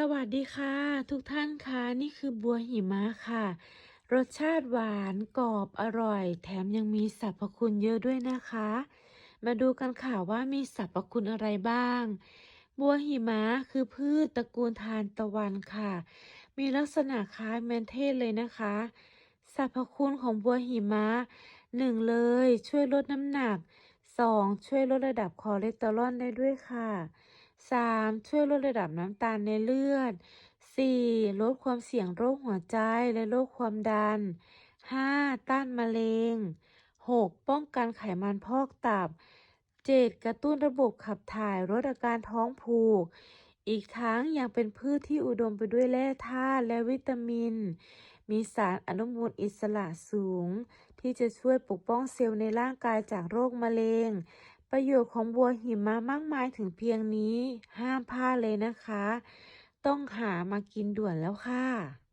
สวัสดีค่ะ ทุกท่านคะนี่คือบัวหิมะค่ะ รสชาติหวานกรอบอร่อย แถมยังมีสรรพคุณเยอะด้วยนะคะ มาดูกันค่ะว่ามีสรรพคุณอะไรบ้าง บัวหิมะคือพืชตระกูลทานตะวันค่ะ มีลักษณะคล้ายแมนเทศเลยนะคะสรรพคุณของบัวหิมะหนึ่งเลยช่วยลดน้ำหนักสองช่วยลดระดับคอเลสเตอรอลได้ด้วยค่ะ 3. ช่วยลดระดับน้ำตาลในเลือด 4. ลดความเสี่ยงโรคหัวใจและโรคความดัน 5. ต้านมะเร็ง 6. ป้องกันไขมันพอกตับ 7. กระตุ้นระบบขับถ่ายลดอาการท้องผูก อีกทั้งยังเป็นพืชที่อุดมไปด้วยแร่ธาตุและวิตามิน มีสารอนุมูลอิสระสูง ที่จะช่วยปกป้องเซลล์ในร่างกายจากโรคมะเร็ง ประโยชน์ของบัวหิมะมากมายถึงเพียงนี้ ห้ามพลาดเลยนะคะ ต้องหามากินด่วนแล้วค่ะ